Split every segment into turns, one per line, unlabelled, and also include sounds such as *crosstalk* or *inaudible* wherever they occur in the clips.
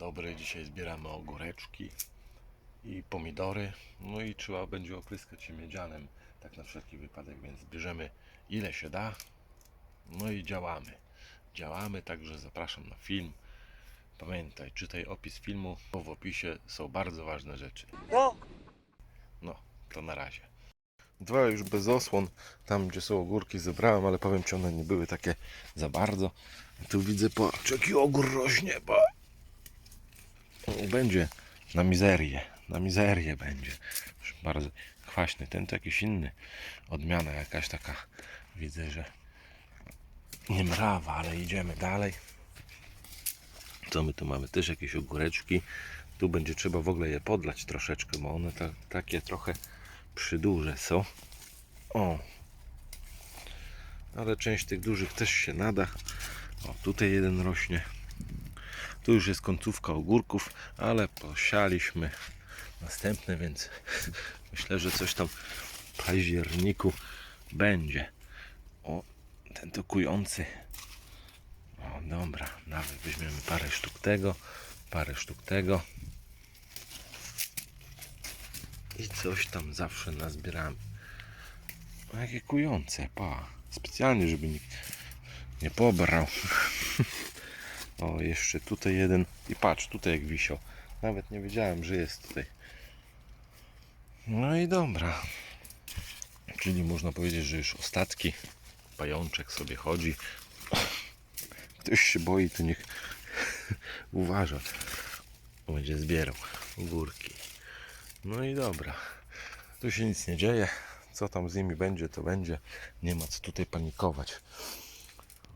dobry. Dzisiaj zbieramy ogóreczki i pomidory. No i trzeba będzie opryskać je miedzianem, tak na wszelki wypadek, więc bierzemy ile się da. No i działamy. Działamy, także zapraszam na film. Pamiętaj, czytaj opis filmu, bo w opisie są bardzo ważne rzeczy.
No,
No, to na razie. Dwa już bez osłon, tam gdzie są ogórki zebrałem, ale powiem Ci, one nie były takie za bardzo. Tu widzę, patrz, jaki ogór rośnie, bo będzie na mizerię, na mizerię będzie. Już bardzo kwaśny, ten to jakiś inny, odmiana jakaś taka, widzę, że nie mrawa, ale idziemy dalej. Co my tu mamy? Też jakieś ogóreczki. Tu będzie trzeba w ogóle je podlać troszeczkę, bo one ta, takie trochę przyduże są. O! Ale część tych dużych też się nada. O, tutaj jeden rośnie. Tu już jest końcówka ogórków, ale posialiśmy następne, więc *laughs* myślę, że coś tam w październiku będzie. O, ten to kujący. O, dobra, nawet weźmiemy parę sztuk tego, parę sztuk tego. I coś tam zawsze nazbieramy. O, jakie kujące, pa. Specjalnie, żeby nikt nie pobrał. *laughs* o, jeszcze tutaj jeden. I patrz, tutaj jak wisiał. Nawet nie wiedziałem, że jest tutaj. No i dobra. Czyli można powiedzieć, że już ostatki. Pajączek sobie chodzi. Ktoś się boi, to niech *laughs* uważa. Będzie zbierał górki. No i dobra. Tu się nic nie dzieje. Co tam z nimi będzie, to będzie. Nie ma co tutaj panikować.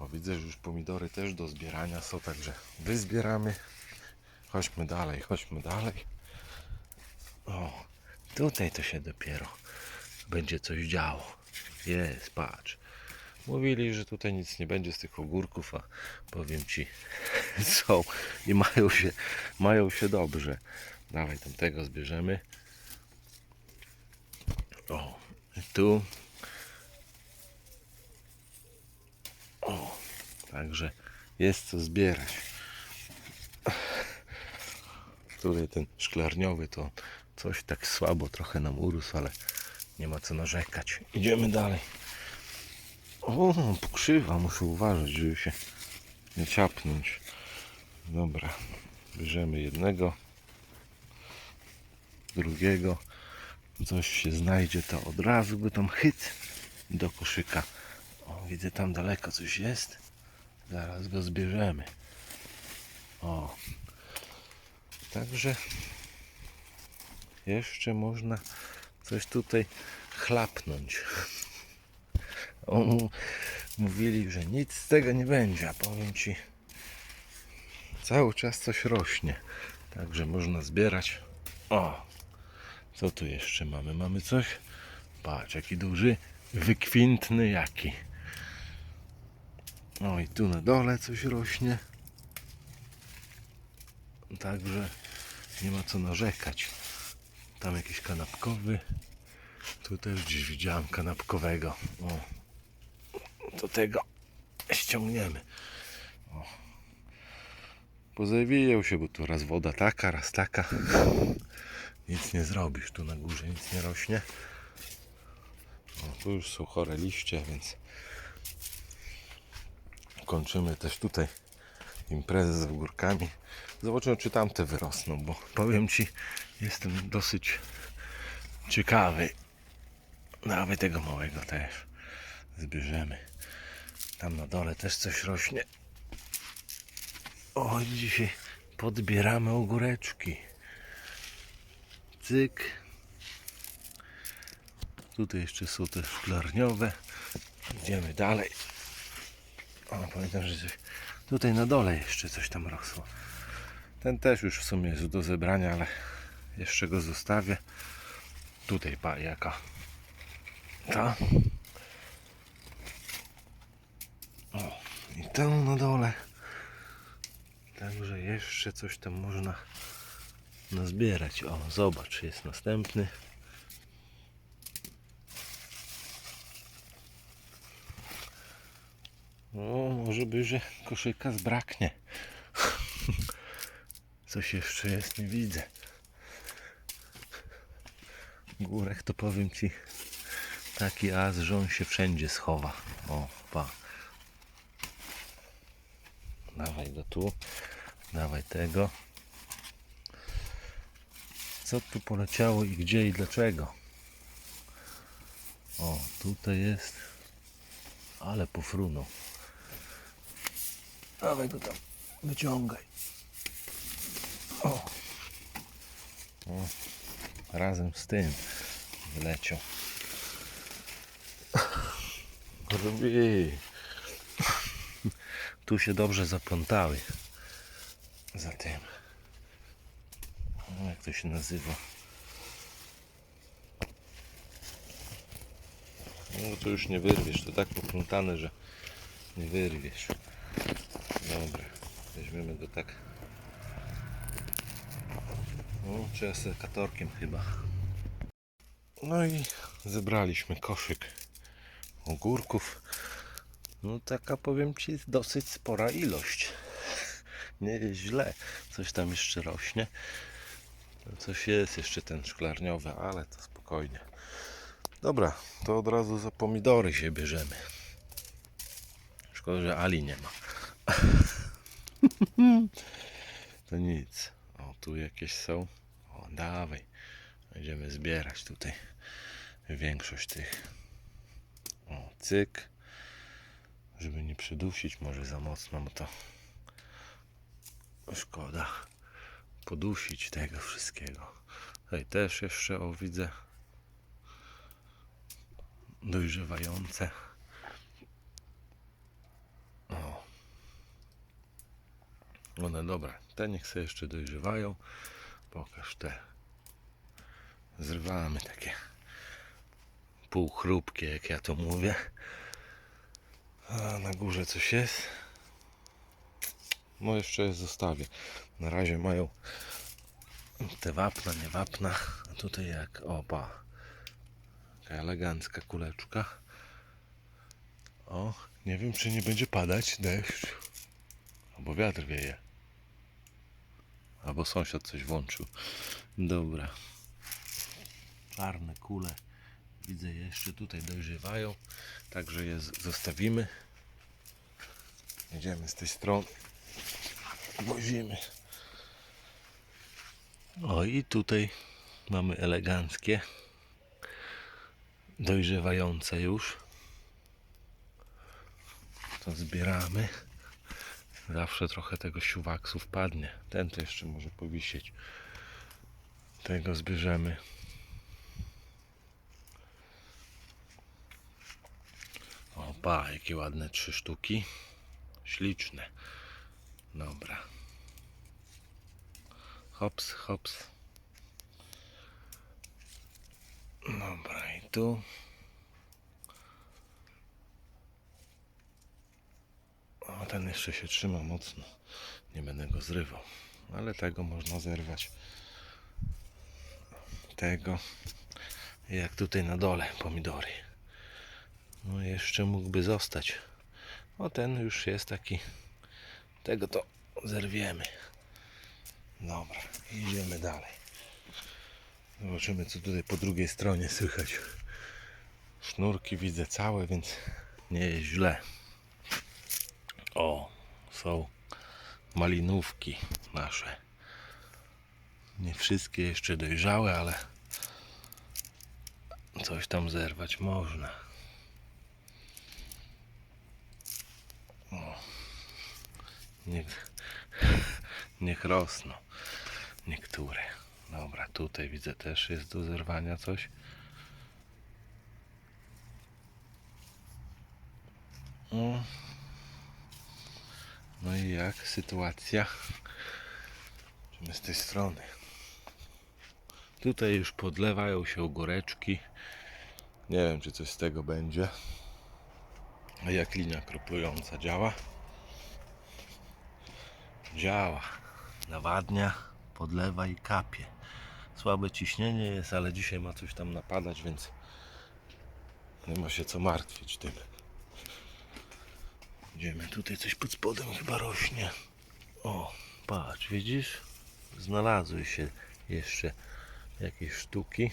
O, widzę, że już pomidory też do zbierania są, także wyzbieramy. Chodźmy dalej, chodźmy dalej. O, tutaj to się dopiero będzie coś działo. Jest, patrz. Mówili, że tutaj nic nie będzie z tych ogórków, a powiem ci, *laughs* są i mają się, mają się dobrze. Dawaj tamtego zbierzemy. O, tu. Także jest co zbierać. Tutaj ten szklarniowy to coś tak słabo trochę nam urósł, ale nie ma co narzekać. Idziemy dalej. O, pokrzywa, muszę uważać, żeby się nie ciapnąć. Dobra, bierzemy jednego, drugiego. Coś się znajdzie, to od razu go tam chyt do koszyka. O, widzę tam daleko coś jest. Zaraz go zbierzemy. O, także jeszcze można coś tutaj chlapnąć. O, mówili, że nic z tego nie będzie, a powiem Ci, cały czas coś rośnie. Także można zbierać. O, co tu jeszcze mamy? Mamy coś? Patrz, jaki duży, wykwintny jaki. O, i tu na dole coś rośnie. Także nie ma co narzekać. Tam jakiś kanapkowy. Tu też gdzieś widziałem kanapkowego. O, do tego ściągniemy. O. Pozawijał się, bo tu raz woda taka, raz taka. Nic nie zrobisz, tu na górze nic nie rośnie. O, tu już są chore liście, więc kończymy też tutaj imprezę z ogórkami. Zobaczymy, czy tamte wyrosną, bo powiem Ci, jestem dosyć ciekawy. Nawet tego małego też zbierzemy. Tam na dole też coś rośnie. O, dzisiaj podbieramy ogóreczki. Cyk. Tutaj jeszcze są te szklarniowe. Idziemy dalej. O, pamiętam, że coś... tutaj na dole jeszcze coś tam rosło. Ten też już w sumie jest do zebrania, ale jeszcze go zostawię. Tutaj pa jaka. Ta. O, i tam na dole. Także jeszcze coś tam można nazbierać. O, zobacz, jest następny. O, może by, że koszyka zbraknie. *laughs* Coś jeszcze jest, nie widzę. Górek to powiem ci taki as, że on się wszędzie schowa. O, pa. Dawaj go tu. Dawaj tego. Co tu poleciało i gdzie i dlaczego? O, tutaj jest. Ale pofrunął. Dawaj go tam. Wyciągaj. O. o. Razem z tym wleciał. Robi. Tu się dobrze zaplątały. Za tym. Jak to się nazywa? No to już nie wyrwiesz. To tak poplątane, że nie wyrwiesz. Dobra. Weźmiemy go tak. O, trzeba sekatorkiem chyba. No i zebraliśmy koszyk ogórków. No taka powiem Ci dosyć spora ilość. *laughs* Nie jest źle. Coś tam jeszcze rośnie. Coś jest jeszcze ten szklarniowy, ale to spokojnie. Dobra, to od razu za pomidory się bierzemy. Szkoda, że Ali nie ma. *laughs* To nic. O, tu jakieś są. O, dawaj. Będziemy zbierać tutaj większość tych. O, cyk. Żeby nie przydusić może za mocno, bo to szkoda podusić tego wszystkiego. Tutaj też jeszcze, o widzę, dojrzewające. O. One dobra, te niech sobie jeszcze dojrzewają. Pokaż te. Zrywamy takie półchrupkie, jak ja to mówię. A na górze coś jest. No jeszcze je zostawię. Na razie mają te wapna, nie wapna. A tutaj jak opa. Taka elegancka kuleczka. O, nie wiem czy nie będzie padać deszcz. Albo wiatr wieje. Albo sąsiad coś włączył. Dobra. Czarne kule. Widzę jeszcze tutaj dojrzewają. Także je zostawimy. Jedziemy z tej strony. Wozimy. O i tutaj mamy eleganckie. Dojrzewające już. To zbieramy. Zawsze trochę tego siuwaksu wpadnie. Ten to jeszcze może powisieć. Tego zbierzemy. Opa, jakie ładne trzy sztuki. Śliczne. Dobra. Hops, hops. Dobra, i tu. Ten jeszcze się trzyma mocno. Nie będę go zrywał. Ale tego można zerwać. Tego. Jak tutaj na dole pomidory. No jeszcze mógłby zostać. O ten już jest taki. Tego to zerwiemy. Dobra, idziemy dalej. Zobaczymy co tutaj po drugiej stronie słychać. Sznurki widzę całe, więc nie jest źle. O, są malinówki nasze. Nie wszystkie jeszcze dojrzałe, ale coś tam zerwać można. O, niech, niech rosną niektóre. Dobra, tutaj widzę też jest do zerwania coś. O. No i jak sytuacja? Idziemy z tej strony. Tutaj już podlewają się ogóreczki. Nie wiem, czy coś z tego będzie. A jak linia kroplująca działa? Działa. Nawadnia, podlewa i kapie. Słabe ciśnienie jest, ale dzisiaj ma coś tam napadać, więc nie ma się co martwić tym. Idziemy tutaj coś pod spodem chyba rośnie. O, patrz, widzisz? znalazły się jeszcze jakieś sztuki.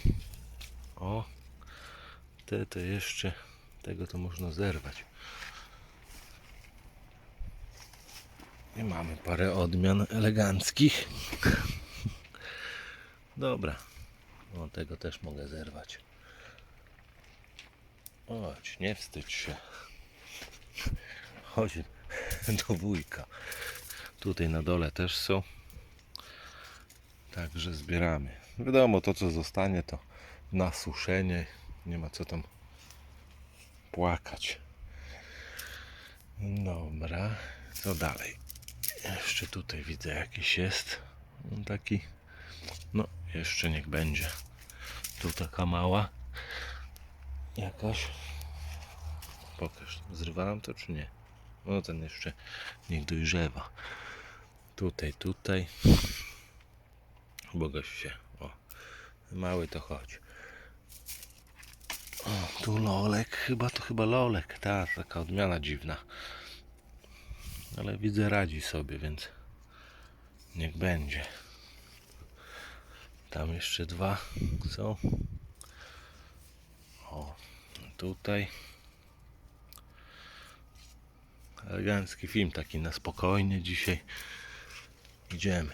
O, te to jeszcze, tego to można zerwać. I mamy parę odmian eleganckich. *laughs* Dobra, no tego też mogę zerwać. Chodź, nie wstydź się. *laughs* Do wujka. Tutaj na dole też są. Także zbieramy. Wiadomo, to co zostanie to na suszenie. Nie ma co tam płakać. Dobra, co dalej? Jeszcze tutaj widzę jakiś jest. On Taki. No, jeszcze niech będzie. Tu taka mała. Jakaś. Pokaż. Zrywałem to czy nie? No ten jeszcze niech dojrzewa. Tutaj, tutaj. Bogaś się. O. Mały to chodź. O, tu lolek. Chyba to chyba lolek. Ta, taka odmiana dziwna. Ale widzę radzi sobie, więc niech będzie. Tam jeszcze dwa są. O, tutaj. Elegancki film, taki na spokojnie dzisiaj. Idziemy.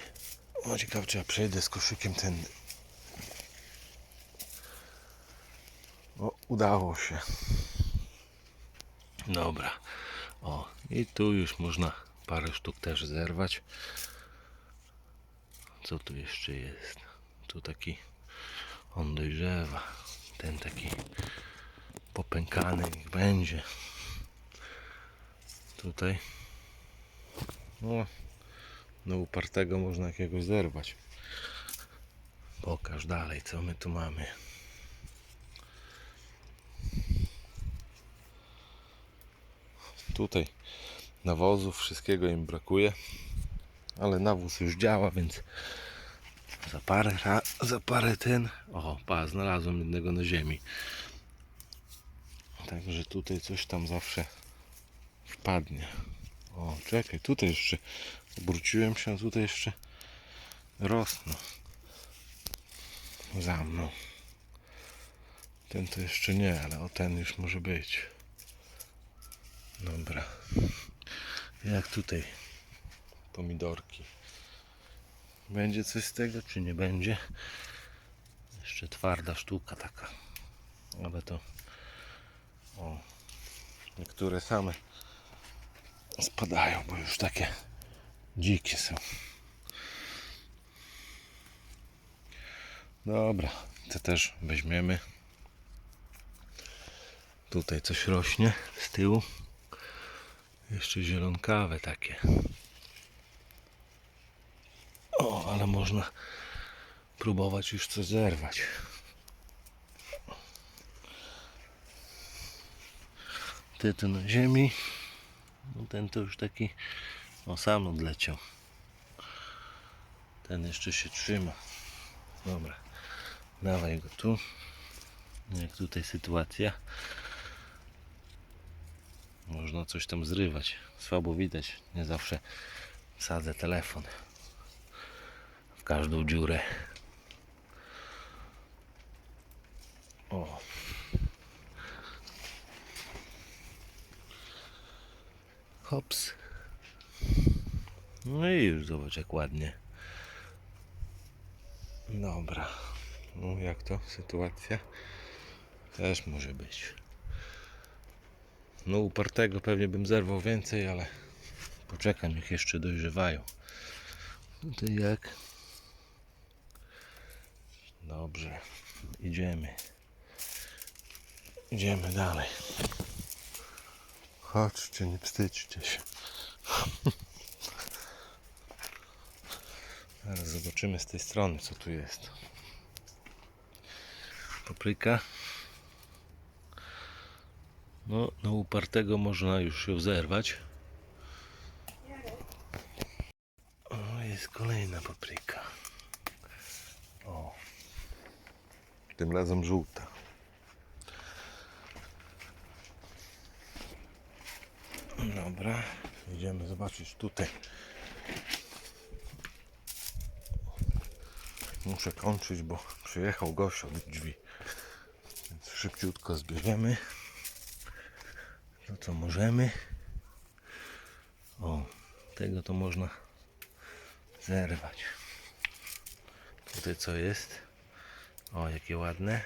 O, ciekawe, czy ja przejdę z koszykiem ten. O, udało się. Dobra. O, i tu już można parę sztuk też zerwać. Co tu jeszcze jest? Tu taki on dojrzewa. Ten taki popękany niech będzie. Tutaj no, no upartego można jakiegoś zerwać. Pokaż dalej, co my tu mamy. Tutaj nawozów, wszystkiego im brakuje, ale nawóz już działa, więc za parę, za parę ten, o, pa, znalazłem jednego na ziemi. Także tutaj coś tam zawsze wpadnie. O, czekaj, tutaj jeszcze obróciłem się, tutaj jeszcze rosną za mną. Ten to jeszcze nie, ale o ten już może być. Dobra. Jak tutaj pomidorki. Będzie coś z tego, czy nie będzie? Jeszcze twarda sztuka taka. Ale to o, niektóre same spadają, bo już takie dzikie są. Dobra, te też weźmiemy. Tutaj coś rośnie z tyłu. Jeszcze zielonkawe takie. O, ale można próbować już coś zerwać. Ty tu na ziemi. No ten to już taki o sam odleciał. Ten jeszcze się trzyma. Dobra. Dawaj go tu. Jak tutaj sytuacja. Można coś tam zrywać. Słabo widać. Nie zawsze sadzę telefon w każdą dziurę. O. Hops. No i już zobacz jak ładnie. Dobra. No jak to sytuacja? Też może być. No upartego pewnie bym zerwał więcej, ale poczekam niech jeszcze dojrzewają. Tutaj jak? Dobrze. Idziemy. Idziemy dalej. Chodźcie, nie wstydźcie się. Zaraz zobaczymy z tej strony, co tu jest. Papryka. No, no upartego można już ją zerwać. O, jest kolejna papryka. O. Tym razem żółta. Dobra, idziemy zobaczyć tutaj. Muszę kończyć, bo przyjechał gość od drzwi. Więc szybciutko zbierzemy to co możemy. O, tego to można zerwać. Tutaj co jest? O, jakie ładne.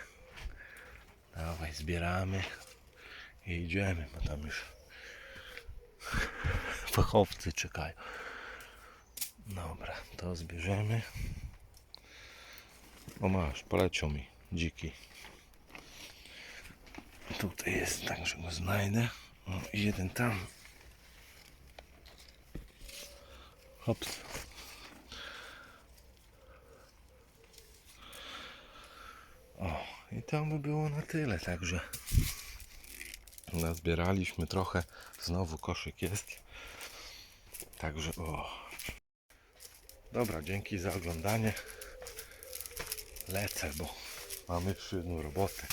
Dawaj, zbieramy i idziemy, bo tam już *laughs* fachowcy czekają. Dobra, to zbierzemy. O masz, poleciał mi dziki. Tutaj jest, tak, że go znajdę. O, i jeden tam. Hops. O, i to by było na tyle, także nazbieraliśmy trochę. Znowu koszyk jest. Także o. Dobra, dzięki za oglądanie. Lecę, bo mamy jedną robotę.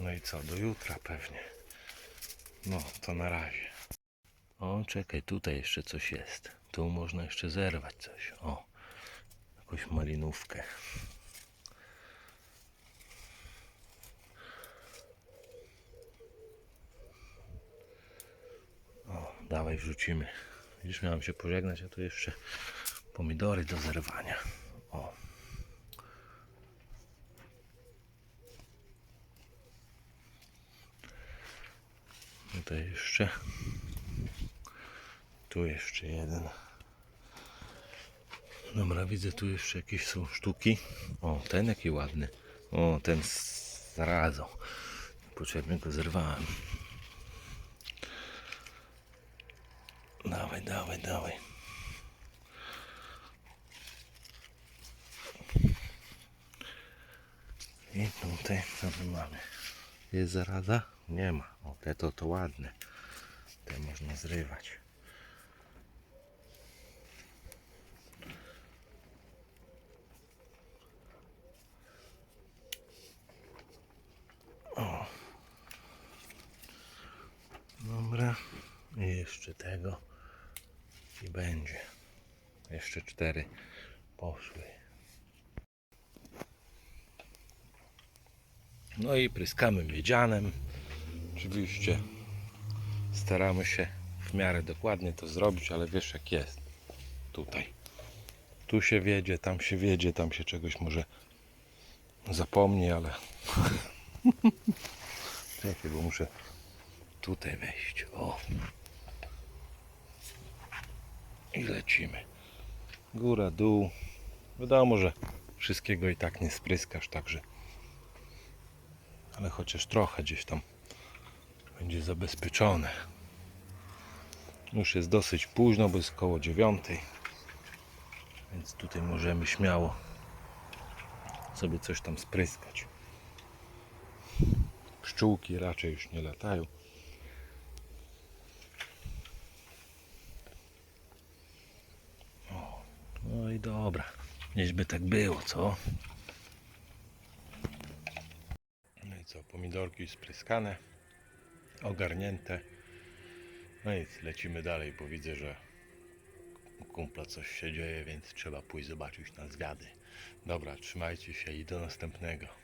No i co, do jutra pewnie. No, to na razie. O, czekaj, tutaj jeszcze coś jest. Tu można jeszcze zerwać coś. O, jakąś malinówkę. O, dawaj wrzucimy. Widzisz, miałem się pożegnać, a tu jeszcze pomidory do zerwania. O. Tutaj jeszcze. Tu jeszcze jeden. Dobra, widzę tu jeszcze jakieś są sztuki. O, ten jaki ładny. O, ten z zarazą. Potrzebnie go zerwałem. Dawaj, dawaj, dawaj. I tutaj co my mamy? Jest zaraza? Nie ma. O, te to, to ładne. Te można zrywać. O. Dobra. I jeszcze tego. I będzie. Jeszcze cztery poszły. No i pryskamy miedzianem. Oczywiście staramy się w miarę dokładnie to zrobić, ale wiesz jak jest. Tutaj. Tu się wiedzie, tam się wiedzie, tam się czegoś może zapomni, ale *laughs* czekaj, bo muszę tutaj wejść. O. I lecimy. Góra, dół. Wiadomo, że wszystkiego i tak nie spryskasz, także ale chociaż trochę gdzieś tam będzie zabezpieczone. Już jest dosyć późno, bo jest koło dziewiątej, więc tutaj możemy śmiało sobie coś tam spryskać. Pszczółki raczej już nie latają. O, no i dobra. Gdzieś by tak było, co? No i co, pomidorki spryskane, ogarnięte. No i lecimy dalej, bo widzę, że u kumpla coś się dzieje, więc trzeba pójść zobaczyć na zwiady. Dobra, trzymajcie się i do następnego.